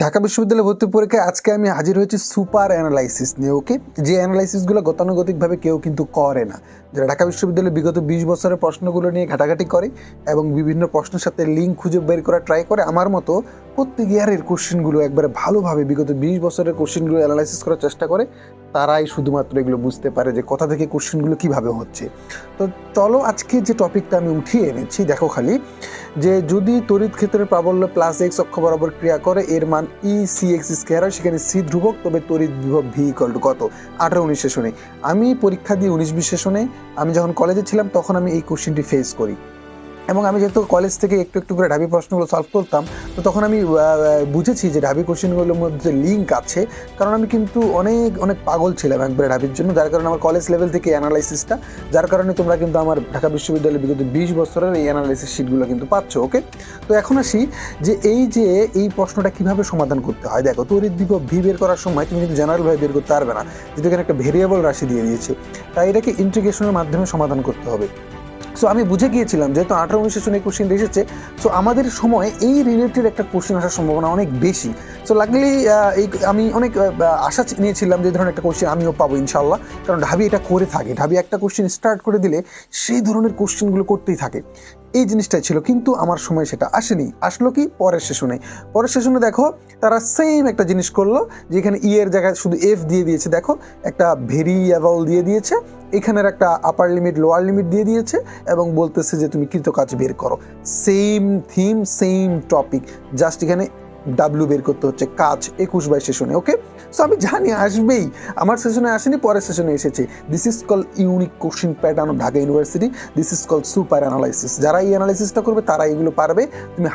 ঢাকা বিশ্ববিদ্যালয় ভর্তি পরীক্ষায় আজকে আমি হাজির হয়েছি সুপার অ্যানালাইসিস নিয়ে, ওকে? যে অ্যানালাইসিসগুলো গতানুগতিকভাবে কেউ কিন্তু করে না। যারা ঢাকা বিশ্ববিদ্যালয়ে বিগত বিশ বছরের প্রশ্নগুলো নিয়ে ঘাটাঘাটি করে এবং বিভিন্ন প্রশ্নের সাথে লিঙ্ক খুঁজে বের করা ট্রাই করে, আমার মতো প্রত্যেক ইয়ারের কোশ্চেনগুলো একবারে ভালোভাবে বিগত বিশ বছরের কোশ্চেনগুলো অ্যানালাইসিস করার চেষ্টা করে তারাই শুধুমাত্র এগুলো বুঝতে পারে যে কথা থেকে কোশ্চেনগুলো কীভাবে হচ্ছে। তো চলো আজকে যে টপিকটা আমি উঠিয়ে এনেছি, দেখো খালি, যে যদি তড়িৎ ক্ষেত্রের প্রাবল্য প্লাস এক্স অক্ষ বরাবর ক্রিয়া করে, এর মান ই সি এক্স স্কোয়ার হয়, সেখানে সি ধ্রুবক, তবে তড়িৎ বিভব ভি ইকল টু কত? আঠারো উনিশ সেশনে আমি পরীক্ষা দিয়ে উনিশ বিশ সেশনে আমি যখন কলেজে ছিলাম, তখন আমি এই কোশ্চেনটি ফেস করি। এবং আমি যেহেতু কলেজ থেকে একটু একটু করে ঢাবি প্রশ্নগুলো সলভ করতাম, তো তখন আমি বুঝেছি যে ঢাবি কোশ্চেনগুলোর মধ্যে লিঙ্ক আছে, কারণ আমি কিন্তু অনেক অনেক পাগল ছিলাম একবারে ঢাবির জন্য, যার কারণে আমার কলেজ লেভেল থেকে অ্যানালাইসিসটা যার কারণে তোমরা কিন্তু আমার ঢাকা বিশ্ববিদ্যালয়ের বিগত বিশ বছরের এই অ্যানালাইসিস শিটগুলো কিন্তু পাচ্ছ ওকে তো এখন আসি যে এই যে এই প্রশ্নটা কীভাবে সমাধান করতে হয়? দেখো, তড়িৎ বিভব ভি বের করার সময় তুমি কিন্তু জেনারেলভাবে বের করতে পারবে না, যেহেতু এখানে একটা ভেরিয়েবল রাশি দিয়ে দিয়েছে, তাই এটাকে ইন্টিগ্রেশনের মাধ্যমে সমাধান করতে হবে। সো আমি বুঝে গিয়েছিলাম, যেহেতু আঠারো উনিশ শুনে কোশ্চেন এসেছে সো আমাদের সময় এই রিলেটেড একটা কোশ্চেন আসার সম্ভাবনা অনেক বেশি। সো লাগলি এই আমি অনেক আশা নিয়েছিলাম যে ধরনের একটা কোশ্চেন আমিও পাবো ইনশাল্লাহ কারণ ঢাবি এটা করে থাকে। ঢাবি একটা কোশ্চেন স্টার্ট করে দিলে সেই ধরনের কোশ্চেনগুলো করতেই থাকে। এই জিনিসটাই ছিল, কিন্তু আমার সময় সেটা আসেনি। আসলো কি? পরের সেশনে পরের সেশনে দেখো, তারা সেম একটা জিনিস করল যেখানে ই এর জায়গায় শুধু এফ দিয়ে দিয়েছে। দেখো, একটা ভেরিয়েবল দিয়ে দিয়েছে, এখানের একটা আপার লিমিট লোয়ার লিমিট দিয়ে দিয়েছে, এবং বলতেছে যে তুমি কৃতকাজ বের করো। Same theme same topic just এখানে ডাব্লু বের করতে হচ্ছে কাজ একুশ বাই সেশনে ওকে সো আমি জানি আসবেই। আমার সেশনে আসেনি, পরের সেশনে এসেছে। This is call unique question pattern Dhaka university this is call super analysis যারা এই অ্যানালাইসিসটা করবে, তারা এগুলো পারবে। তুমি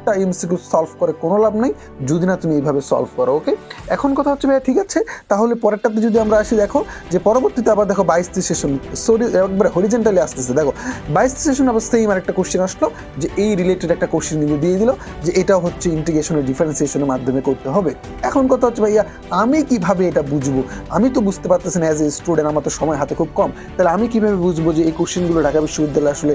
হাজারটা এমসিকিউ সলভ করে কোনো লাভ নেই, যদি না তুমি এইভাবে সলভ করো ওকে এখন কথা হচ্ছে, ভাইয়া, ঠিক আছে? তাহলে পরেরটাতে যদি আমরা আসি, দেখো, যে পরবর্তীতে আবার দেখো বাইশটি সেশন সরি একবারে হরিজেন্টালি আসতেছে, দেখো বাইশটি সেশন আবার সেম আরেকটা কোশ্চেন আসলো, যে এই রিলেটেড একটা কোশ্চেন কিন্তু দিয়ে দিল, যে এটা হচ্ছে ইন্টিগ্রেশনের ডিফারেন্সিয়েশনের মাধ্যমে করতে হবে। এখন কথা হচ্ছে, ভাইয়া, আমি কীভাবে এটা বুঝব? আমি তো বুঝতে পারতেছি না অ্যাজ এ স্টুডেন্ট আমার তো সময় হাতে খুব কম। তাহলে আমি কীভাবে বুঝব যে এই কোশ্চেনগুলো ঢাকা বিশ্ববিদ্যালয়ে আসলে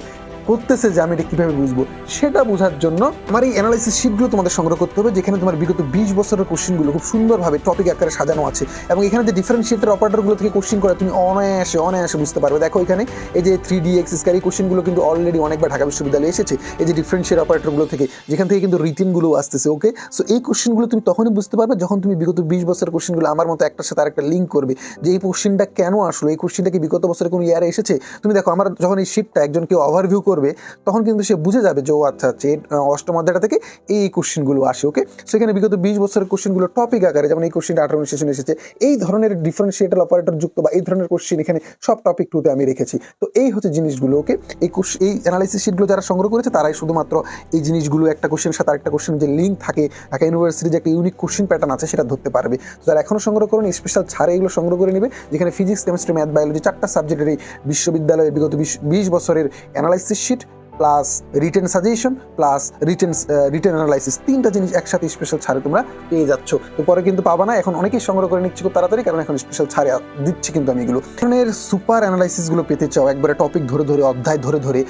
করতেছে যে আমি এটা কীভাবে বুঝব, সেটা বোঝার জন্য আমার এই অ্যানালাইসিস শিটগুলো তোমাদের সংগ্রহ করতে হবে, যেখানে তোমার বিগত বিশ বছরের কোশ্চেনগুলো খুব সুন্দরভাবে টপিক আকারে সাজানো আছে এবং এখানে যে ডিফারেন্সিয়েটের অপারেটরগুলো থেকে কোশ্চেন করে, তুমি অনায়াসে অনায়াসে বুঝতে পারবে। দেখো এখানে এই যে থ্রি ডি এক্স স্কার কোশ্চেনগুলো কিন্তু অলরেডি অনেকবার ঢাকা বিশ্ববিদ্যালয়ে এসেছে। এই যে ডিফারেন্সিয়েট অপারেটরগুলো থেকে, যেখান থেকে কিন্তু রিটিনগুলো আসতেছে ওকে সো এই কোশ্চেনগুলো তুমি তখনই বুঝতে পারবে যখন তুমি বিগত বিশ বছরের কোশ্চেনগুলো আমার মতো একটার সাথে আরেকটা লিঙ্ক করবে যে এই কোশ্চেনটা কেন আসলো, এই কোশ্চেনটা কি বিগত বছরে কোনো ইয়ারে এসেছে? তুমি দেখো, আমার যখন এই শিটটা একজন কেউ ওভারভিউ করবে, তখন কিন্তু সে বুঝে যাবে যে, ও আচ্ছা আচ্ছা অষ্টম অধ্যায়টা থেকে এই কোশ্চেনগুলো আসে ওকে সেখানে বিগত বিশ বছরের কোশ্চেনগুলো টপিক আকারে, যেমন এই কোশ্চেনটা আঠারো সেশন এসেছে, এই ধরনের ডিফারেন্সিয়েটাল অপারেটর যুক্ত বা এই ধরনের কোশ্চেন এখানে সব টপিক টুতে আমি রেখেছি। তো এই হচ্ছে জিনিসগুলো ওকে এই এই অ্যানালাইসিস শিটগুলো যারা সংগ্রহ করেছে, তারাই শুধুমাত্র এই জিনিসগুলো একটা কোশ্চেনের সাথে আরেকটা কোশ্চেন যে লিঙ্ক থাকে, ঢাকা ইউনিভার্সিটির যে একটা ইউনিক কোশ্চেন প্যাটার্ন আছে, সেটা ধরতে পারবে। যারা এখনও সংগ্রহ করেন স্পেশাল ছাড়ে এগুলো সংগ্রহ করে নেবে। যেখানে ফিজিক্স কেমিস্ট্রি ম্যাথ বায়োলজি চারটা সাবজেক্টের এই বিশ্ববিদ্যালয়ের বিগত বিশ- বিশ বছরের analysis shit plus written suggestion plus written written analysis তিনটা জিনিস একসাথে স্পেশাল ছাড়ে তোমরা পেয়ে যাচ্ছ। তো পরে কিন্তু পাবা না। এখন অনেকেই সংগ্রহ করে নিচ্ছি খুব তাড়াতাড়ি, কারণ এখন স্পেশাল ছাড়ে দিচ্ছি কিন্তু আমি এগুলো। ধরনের সুপার অ্যানালাইসিসগুলো পেতে চাও, একবারে টপিক ধরে ধরে, অধ্যায় ধরে ধরে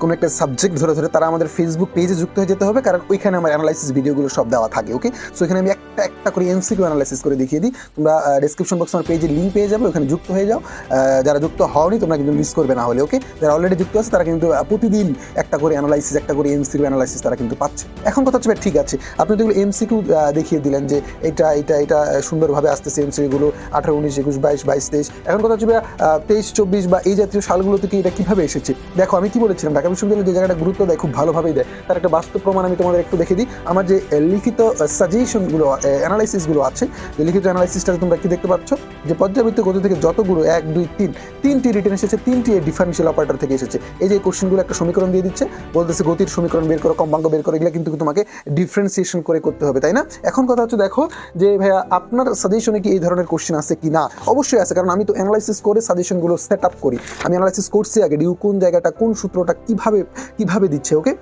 কোনো একটা সাবজেক্ট ধরে ধরে, তারা আমাদের ফেসবুক পেজে যুক্ত হয়ে যেতে হবে, কারণ ওইখানে আমার অ্যানালাইসিস ভিডিওগুলো সব দেওয়া থাকে ওকে সো এখানে আমি একটা একটা করে এমসিকিউ অ্যানালাইসিস করে দেখিয়ে দিই। তোমরা ডিসক্রিপশন বক্স আমার পেজের লিঙ্ক পেয়ে যাবে, ওখানে যুক্ত হয়ে যাও। যারা যুক্ত হওনি, তোমরা কিন্তু মিস করবে না হলে ওকে যারা অলরেডি যুক্ত আছে, তারা কিন্তু প্রতিদিন একটা করে অ্যানালাইসিস একটা করে এমসিকিউ অ্যানালাইসিস তারা কিন্তু পাচ্ছে। এখন কথা হচ্ছে, ঠিক আছে, আপনি যেগুলো এমসিকিউ দেখিয়ে দিলেন যে এটা এটা এটা সুন্দরভাবে আসতেছে এমসিকিউগুলো আঠারো, উনিশ, একুশ, বাইশ বাইশ, তেইশ। এখন কথা হচ্ছে তেইশ, চব্বিশ বা এই জাতীয় সালগুলো থেকে এটা কীভাবে এসেছে? দেখো, আমি কি বলেছিলাম, ঢাকা বিশ্ববিদ্যালয় যে জায়গাটা গুরুত্ব দেয়, খুব ভালোভাবেই দেয়। তার একটা বাস্তব প্রমাণ আমি তোমাদের একটু দেখে দিই। আমার যে লিখিত সাজেশনগুলো অ্যানালাইসিসগুলো আছে, যে লিখিত অ্যানালাইসিসটা তোমরা কি দেখতে পাচ্ছ? যে পর্যাবৃত্ত গতি থেকে যতগুলো, এক, দুই, তিন, তিনটি রিটার্ন এসেছে, তিনটি ডিফারেন্সিয়াল অপারেটর থেকে এসেছে। এই যে কোশ্চেনগুলো একটা সমীকরণ দিয়ে দিচ্ছে। বলতেছে গতির সমীকরণ বের করো কম্পাঙ্ক বের করো, এগুলো কিন্তু তোমাকে ডিফারেন্সিয়েশন করে করতে হবে, তাই না? এখন কথা হচ্ছে দেখো যে, ভাইয়া, আপনার সাজেশনে কি এই ধরনের কোশ্চেন আছে কি না অবশ্যই আছে, কারণ আমি তো অ্যানালাইসিস করে সাজেশনগুলো সেট আপ করি। আমি অ্যানালাইসিস করছি আগে, ডিউ কোন জায়গাটা, কোন সূত্রটা কীভাবে কীভাবে দিচ্ছে ওকে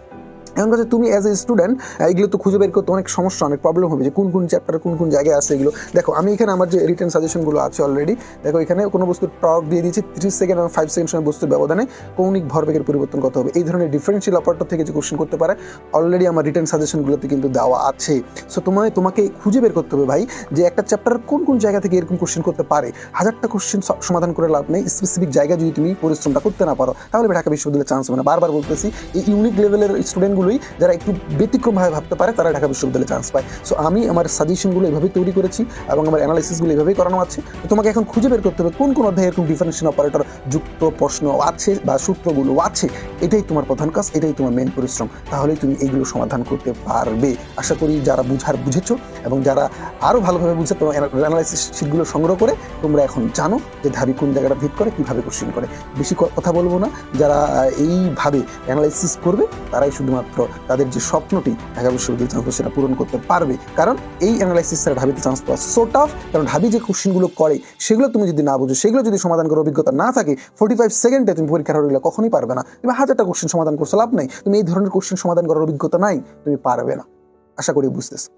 এখন কাছে তুমি অ্যাজ এ স্টুডেন্ট এগুলো তো খুঁজে বের করতে অনেক সমস্যা, অনেক প্রবলেম হবে যে কোন কোন চ্যাপ্টার কোন কোন জায়গায় আছে এগুলো। দেখো, আমি এখানে আমার যে রিটার্ন সাজেশনগুলো আছে অলরেডি দেখো, এখানে কোনো বস্তুর টক দিয়ে দিয়েছি ত্রিশ সেকেন্ড এবং ফাইভ সেকেন্ড সময় বস্তুর ব্যবধানে কৌণিক ভরবেগের পরিবর্তন কত হবে। এই ধরনের ডিফারেন্সিয়াল অপারেটর থেকে যে কোশ্চেন করতে পারে অলরেডি আমার রিটার্ন সাজেশনগুলোতে কিন্তু দেওয়া আছে। সো তোমায়, তোমাকে খুঁজে বের করতে হবে ভাই, যে একটা চ্যাপ্টার কোন কোন জায়গা থেকে এরকম কোশ্চেন করতে পারে। হাজারটা কোশ্চেন সমাধান করে লাভ নেই। স্পেসিফিক জায়গায় যদি তুমি পরিশ্রমটা করতে না পারো, তাহলে ঢাকা বিশ্ববিদ্যালয়ের চান্স হবে না। বারবার বলতেছি, এই ইউনিক লেভেলের স্টুডেন্টগুলোই যারা একটু ব্যতিক্রমভাবে ভাবতে পারে, তারা ঢাকা বিশ্ববিদ্যালয়ে চান্স পায়। সো আমি আমার সাজেশনগুলো এভাবেই তৈরি করেছি এবং আমার অ্যানালাইসিসগুলো এভাবেই করানো আছে। তো তোমাকে এখন খুঁজে বের করতে হবে কোন কোন অধ্যায়ে এরকম ডিফারেন্সিয়েশন অপারেটর যুক্ত প্রশ্ন আছে বা সূত্রগুলো আছে। এটাই তোমার প্রধান কাজ, এটাই তোমার মেন পরিশ্রম। তাহলেই তুমি এইগুলো সমাধান করতে পারবে। আশা করি যারা বুঝার বুঝেছ এবং যারা আরও ভালোভাবে বুঝে তোমার অ্যানালাইসিস শিটগুলো সংগ্রহ করে, তোমরা এখন জানো যে ধাবি কোন জায়গাটা ভিত করে, কীভাবে কোশ্চিন করে। বেশি কথা বলব না। যারা এইভাবে অ্যানালাইসিস করবে, তারাই শুধুমাত্র তাদের যে স্বপ্নটি ঢাকা বিশ্ববিদ্যালয় চান্স সেটা পূরণ করতে পারবে। কারণ এই অ্যানালাইসিস ছাড়া ঢাবিতে চান্স পাওয়া সো টাফ কারণ ঢাবি যে কোশ্চিনগুলো করে, সেগুলো তুমি যদি না বুঝো, সেগুলো যদি সমাধান করার অভিজ্ঞতা না থাকে ফোর্টি ফাইভ সেকেন্ডে তুমি পরীক্ষার হলে কখনোই পারবে না। তুমি হাজারটা কোশ্চেন সমাধান করছ, লাভ নাই। তুমি এই ধরনের কোশ্চেন সমাধান করার অভিজ্ঞতা নাই, তুমি পারবে না। আশা করি বুঝতেছো।